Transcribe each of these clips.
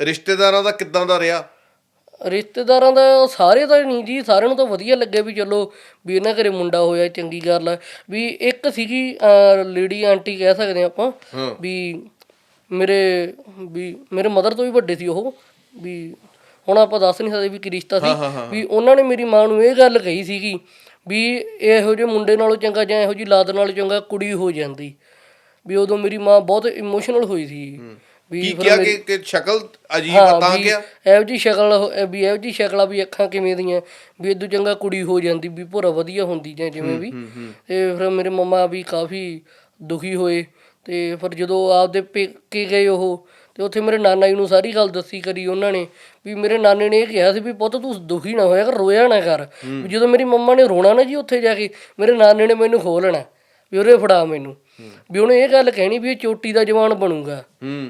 ਰਿਸ਼ਤੇਦਾਰਾਂ ਦਾ ਕਿੱਦਾਂ ਦਾ ਰਿਹਾ? ਰਿਸ਼ਤੇਦਾਰਾਂ ਦਾ ਸਾਰੇ ਤਾਂ ਨਹੀਂ ਜੀ ਸਾਰਿਆਂ ਨੂੰ ਤਾਂ ਵਧੀਆ ਲੱਗਿਆ ਵੀ ਚਲੋ ਵੀ ਇਹਨਾਂ ਘਰੇ ਮੁੰਡਾ ਹੋਇਆ ਚੰਗੀ ਗੱਲ ਆ। ਵੀ ਇੱਕ ਸੀਗੀ ਲੇਡੀ ਆਂਟੀ ਕਹਿ ਸਕਦੇ ਹਾਂ ਆਪਾਂ। ਵੀ ਮੇਰੇ ਵੀ ਮੇਰੇ ਮਦਰ ਤੋਂ ਵੀ ਵੱਡੇ ਸੀ ਉਹ ਵੀ ਹੁਣ ਆਪਾਂ ਦੱਸ ਨਹੀਂ ਸਕਦੇ ਵੀ ਕੀ ਰਿਸ਼ਤਾ ਸੀ। ਵੀ ਉਹਨਾਂ ਨੇ ਮੇਰੀ ਮਾਂ ਨੂੰ ਇਹ ਗੱਲ ਕਹੀ ਸੀਗੀ ਵੀ ਇਹੋ ਜਿਹੇ ਮੁੰਡੇ ਨਾਲੋਂ ਚੰਗਾ ਜਾਂ ਇਹੋ ਜਿਹੀ ਲਾਦ ਨਾਲੋਂ ਚੰਗਾ ਕੁੜੀ ਹੋ ਜਾਂਦੀ। ਵੀ ਉਦੋਂ ਮੇਰੀ ਮਾਂ ਬਹੁਤ ਇਮੋਸ਼ਨਲ ਹੋਈ ਸੀ। ਕੀ ਫਿਰ ਕਿਹਾ ਮੇਰੀ- ਕਿ ਕਿ ਸ਼ਕਲ ਅਜੀਬ ਆ ਤਾਂ ਵੀ ਕਿਹਾ? ਇਹੋ ਜੀ ਸ਼ਕਲ ਵੀ ਇਹੋ ਜੀ ਸ਼ਕਲਾਂ ਵੀ ਅੱਖਾਂ ਕਿਵੇਂ ਦੀਆਂ? ਵੀ ਇਦੋਂ ਚੰਗਾ ਕੁੜੀ ਹੋ ਜਾਂਦੀ ਵੀ ਭੋਰਾ ਵਧੀਆ ਹੁੰਦੀ ਜਾਂ ਜਿਵੇਂ ਵੀ। ਤੇ ਫਿਰ ਮੇਰੇ ਮੰਮਾ ਵੀ ਕਾਫੀ ਦੁਖੀ ਹੋਏ। ਤੇ ਫਿਰ ਜਦੋਂ ਆਪਦੇ ਪੇਕੇ ਗਏ ਉਹ ਤੇ ਉੱਥੇ ਮੇਰੇ ਨਾਨਾ ਜੀ ਨੂੰ ਸਾਰੀ ਗੱਲ ਦੱਸੀ ਕਰੀ ਉਹਨਾਂ ਨੇ। ਵੀ ਮੇਰੇ ਨਾਨੇ ਨੇ ਇਹ ਕਿਹਾ ਸੀ ਵੀ ਪੁੱਤ ਤੂੰ ਦੁਖੀ ਨਾ ਹੋਇਆ ਕਰ ਰੋਇਆ ਨਾ ਕਰ। ਵੀ ਜਦੋਂ ਮੇਰੀ ਮੰਮਾ ਨੇ ਰੋਣਾ ਨਾ ਜੀ ਉੱਥੇ ਜਾ ਕੇ ਮੇਰੇ ਨਾਨੇ ਨੇ ਮੈਨੂੰ ਖੋਲਣਾ ਵੀ ਉਹਰੇ ਫੜਾ ਮੈਨੂੰ। ਵੀ ਉਹਨੇ ਇਹ ਗੱਲ ਕਹਿਣੀ ਵੀ ਇਹ ਚੋਟੀ ਦਾ ਜਵਾਨ ਬਣੂਗਾ।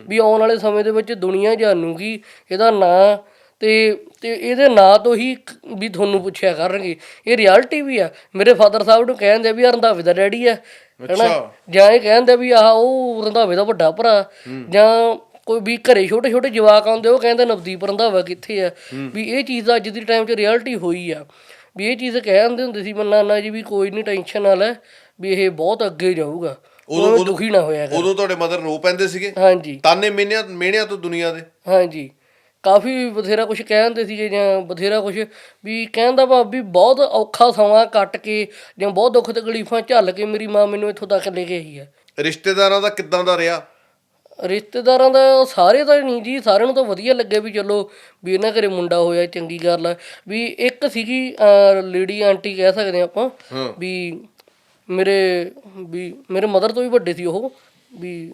ਵੀ ਆਉਣ ਵਾਲੇ ਸਮੇਂ ਦੇ ਵਿੱਚ ਦੁਨੀਆ ਜਾਣੂਗੀ ਇਹਦਾ ਨਾਂ ਤੇ ਤੇ ਇਹਦੇ ਨਾਂ ਤੋਂ ਹੀ ਵੀ ਤੁਹਾਨੂੰ ਪੁੱਛਿਆ ਕਰਨਗੇ। ਇਹ ਰਿਐਲਿਟੀ ਵੀ ਆ। ਮੇਰੇ ਫਾਦਰ ਸਾਹਿਬ ਨੂੰ ਕਹਿੰਦੇ ਵੀ ਰੰਧਾਵੇ ਦਾ ਡੈਡੀ ਆ ਹੈਨਾ। ਜਾਂ ਇਹ ਕਹਿੰਦੇ ਵੀ ਆਹ ਉਹ ਰੰਧਾਵੇ ਦਾ ਵੱਡਾ ਭਰਾ। ਜਾਂ ਕੋਈ ਵੀ ਘਰੇ ਛੋਟੇ ਛੋਟੇ ਜਵਾਕ ਆਉਂਦੇ ਉਹ ਕਹਿੰਦੇ ਨਵਦੀਪ ਰੰਧਾਵਾ ਕਿੱਥੇ ਆ? ਵੀ ਇਹ ਚੀਜ਼ ਦਾ ਅੱਜ ਦੀ ਟਾਈਮ 'ਚ ਰਿਐਲਿਟੀ ਹੋਈ ਆ। ਵੀ ਇਹ ਚੀਜ਼ ਕਹਿੰਦੇ ਹੁੰਦੇ ਸੀ ਮੰਨਾ ਨਾ ਜੀ ਵੀ ਕੋਈ ਨਹੀਂ ਟੈਨਸ਼ਨ ਨਾ ਲੈ ਵੀ ਇਹ ਬਹੁਤ ਅੱਗੇ ਜਾਊਗਾ। ਉਹ ਦੁਖੀ ਨਾ ਹੋਇਆ ਕਰ। ਉਦੋਂ ਤੁਹਾਡੇ ਮਦਰ ਰੋ ਪੈਂਦੇ ਸੀਗੇ? ਹਾਂਜੀ। ਤਾਨੇ ਮਿਹਨਿਆਂ ਮਿਹਣਿਆਂ ਤੋਂ ਦੁਨੀਆ ਦੇ? ਹਾਂਜੀ। ਕਾਫੀ ਬਥੇਰਾ ਕੁਝ ਕਹਿੰਦੇ ਸੀਗੇ ਜਾਂ ਬਥੇਰਾ ਕੁਝ ਵੀ ਕਹਿੰਦਾ ਭਾਵ ਵੀ ਬਹੁਤ ਔਖਾ ਸਮਾਂ ਕੱਟ ਕੇ ਜਾਂ ਬਹੁਤ ਦੁੱਖ ਤਕਲੀਫਾਂ ਝੱਲ ਕੇ ਮੇਰੀ ਮਾਂ ਮੈਨੂੰ ਇੱਥੋਂ ਤੱਕ ਲੈ ਕੇ ਆਈ ਹੈ। ਰਿਸ਼ਤੇਦਾਰਾਂ ਦਾ ਕਿੱਦਾਂ ਦਾ ਰਿਹਾ? ਰਿਸ਼ਤੇਦਾਰਾਂ ਦਾ ਸਾਰੇ ਤਾਂ ਨਹੀਂ ਜੀ ਸਾਰਿਆਂ ਨੂੰ ਤਾਂ ਵਧੀਆ ਲੱਗਿਆ ਵੀ ਚਲੋ ਵੀ ਇਹਨਾਂ ਘਰੇ ਮੁੰਡਾ ਹੋਇਆ ਚੰਗੀ ਗੱਲ ਆ। ਵੀ ਇੱਕ ਸੀਗੀ ਲੇਡੀ ਆਂਟੀ ਕਹਿ ਸਕਦੇ ਆਪਾਂ। ਵੀ ਮੇਰੇ ਵੀ ਮੇਰੇ ਮਦਰ ਤੋਂ ਵੀ ਵੱਡੇ ਸੀ ਉਹ ਵੀ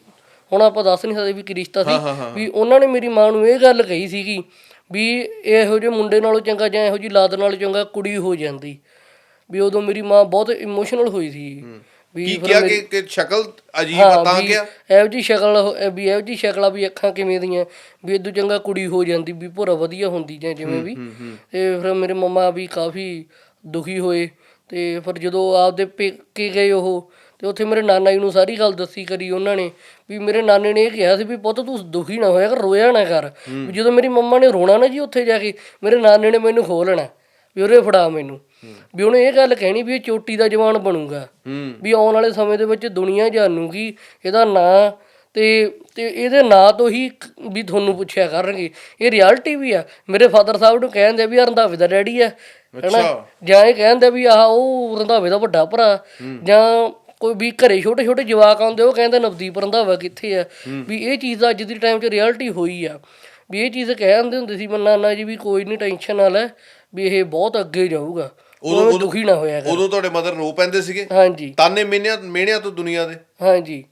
ਹੁਣ ਆਪਾਂ ਦੱਸ ਨਹੀਂ ਸਕਦੇ ਵੀ ਕੀ ਰਿਸ਼ਤਾ ਸੀ ਵੀ ਉਹਨਾਂ ਨੇ ਮੇਰੀ ਮਾਂ ਨੂੰ ਇਹ ਗੱਲ ਕਹੀ ਸੀਗੀ ਵੀ ਇਹੋ ਜਿਹੇ ਮੁੰਡੇ ਨਾਲੋਂ ਚੰਗਾ ਜਾਂ ਇਹੋ ਜਿਹੀ ਲਾਦ ਨਾਲੋਂ ਚੰਗਾ ਕੁੜੀ ਹੋ ਜਾਂਦੀ ਵੀ ਉਦੋਂ ਮੇਰੀ ਮਾਂ ਬਹੁਤ ਇਮੋਸ਼ਨਲ ਹੋਈ ਸੀ। ਵੀ ਕਿਹਾ ਕਿ ਕਿ ਸ਼ਕਲ ਅਜੀਬ ਆ ਤਾਂ ਕਿਹਾ? ਇਹੋ ਜੀ ਸ਼ਕਲ ਵੀ ਇਹੋ ਜੀ ਸ਼ਕਲਾਂ ਵੀ ਅੱਖਾਂ ਕਿਵੇਂ ਦੀਆਂ ਵੀ ਇਦੋਂ ਚੰਗਾ ਕੁੜੀ ਹੋ ਜਾਂਦੀ ਵੀ ਭੋਰਾ ਵਧੀਆ ਹੁੰਦੀ ਜਾਂ ਜਿਵੇਂ ਵੀ। ਤੇ ਫਿਰ ਮੇਰੇ ਮੰਮਾ ਵੀ ਕਾਫੀ ਦੁਖੀ ਹੋਏ ਤੇ ਫਿਰ ਜਦੋਂ ਆਪਦੇ ਪੇਕੇ ਗਏ ਉਹ ਤੇ ਉੱਥੇ ਮੇਰੇ ਨਾਨਾ ਜੀ ਨੂੰ ਸਾਰੀ ਗੱਲ ਦੱਸੀ ਕਰੀ ਉਹਨਾਂ ਨੇ ਵੀ ਮੇਰੇ ਨਾਨੇ ਨੇ ਇਹ ਕਿਹਾ ਸੀ ਵੀ ਪੁੱਤ ਤੂੰ ਦੁਖੀ ਨਾ ਹੋਇਆ ਕਰ ਰੋਇਆ ਨਾ ਕਰ ਵੀ ਜਦੋਂ ਮੇਰੀ ਮੰਮਾ ਨੇ ਰੋਣਾ ਨਾ ਜੀ ਉੱਥੇ ਜਾ ਕੇ ਮੇਰੇ ਨਾਨੇ ਨੇ ਮੈਨੂੰ ਖੋਲਣਾ ਵੀ ਉਹਰੇ ਫੜਾ ਮੈਨੂੰ। ਵੀ ਉਹਨੇ ਇਹ ਗੱਲ ਕਹਿਣੀ ਵੀ ਇਹ ਚੋਟੀ ਦਾ ਜਵਾਨ ਬਣੂਗਾ ਵੀ ਆਉਣ ਵਾਲੇ ਸਮੇਂ ਦੇ ਵਿੱਚ ਦੁਨੀਆ ਜਾਣੂਗੀ ਇਹਦਾ ਨਾਂ ਤੇ ਤੇ ਇਹਦੇ ਨਾਂ ਤੋਂ ਹੀ ਵੀ ਤੁਹਾਨੂੰ ਪੁੱਛਿਆ ਕਰਨਗੇ। ਇਹ ਰਿਐਲਿਟੀ ਵੀ ਆ। ਮੇਰੇ ਫਾਦਰ ਸਾਹਿਬ ਨੂੰ ਕਹਿੰਦੇ ਵੀ ਰੰਧਾਵੇ ਦਾ ਡੈਡੀ ਆ ਹੈਨਾ। ਜਾਂ ਇਹ ਕਹਿੰਦੇ ਵੀ ਆਹ ਉਹ ਰੰਧਾਵੇ ਦਾ ਵੱਡਾ ਭਰਾ। ਜਾਂ ਕੋਈ ਵੀ ਘਰੇ ਛੋਟੇ ਛੋਟੇ ਜਵਾਕ ਆਉਂਦੇ ਉਹ ਕਹਿੰਦੇ ਨਵਦੀਪ ਰੰਧਾਵਾ ਕਿੱਥੇ ਆ? ਵੀ ਇਹ ਚੀਜ਼ ਦਾ ਅੱਜ ਦੀ ਟਾਈਮ 'ਚ ਰਿਐਲਿਟੀ ਹੋਈ ਆ। ਵੀ ਇਹ ਚੀਜ਼ ਕਹਿੰਦੇ ਹੁੰਦੇ ਸੀ ਮੰਨਾ ਨਾ ਜੀ ਵੀ ਕੋਈ ਨਹੀਂ ਟੈਨਸ਼ਨ ਨਾ ਲੈ ਵੀ ਇਹ ਬਹੁਤ ਅੱਗੇ ਜਾਊਗਾ। ਉਹ ਦੁਖੀ ਨਾ ਹੋਇਆ ਕਰ। ਉਦੋਂ ਤੁਹਾਡੇ ਮਦਰ ਰੋ ਪੈਂਦੇ ਸੀਗੇ? ਹਾਂਜੀ। ਤਾਨੇ ਮਿਹਨਿਆਂ ਮਿਹਣਿਆਂ ਤੋਂ ਦੁਨੀਆ ਦੇ? ਹਾਂਜੀ।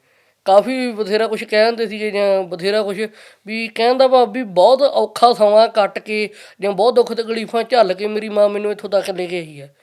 ਕਾਫੀ ਬਥੇਰਾ ਕੁਝ ਕਹਿੰਦੇ ਸੀਗੇ ਜਾਂ ਬਥੇਰਾ ਕੁਝ ਵੀ ਕਹਿੰਦਾ ਭਾਵ ਵੀ ਬਹੁਤ ਔਖਾ ਸਮਾਂ ਕੱਟ ਕੇ ਜਾਂ ਬਹੁਤ ਦੁੱਖ ਤਕਲੀਫਾਂ ਝੱਲ ਕੇ ਮੇਰੀ ਮਾਂ ਮੈਨੂੰ ਇੱਥੋਂ ਤੱਕ ਲੈ ਕੇ ਆਈ ਹੈ।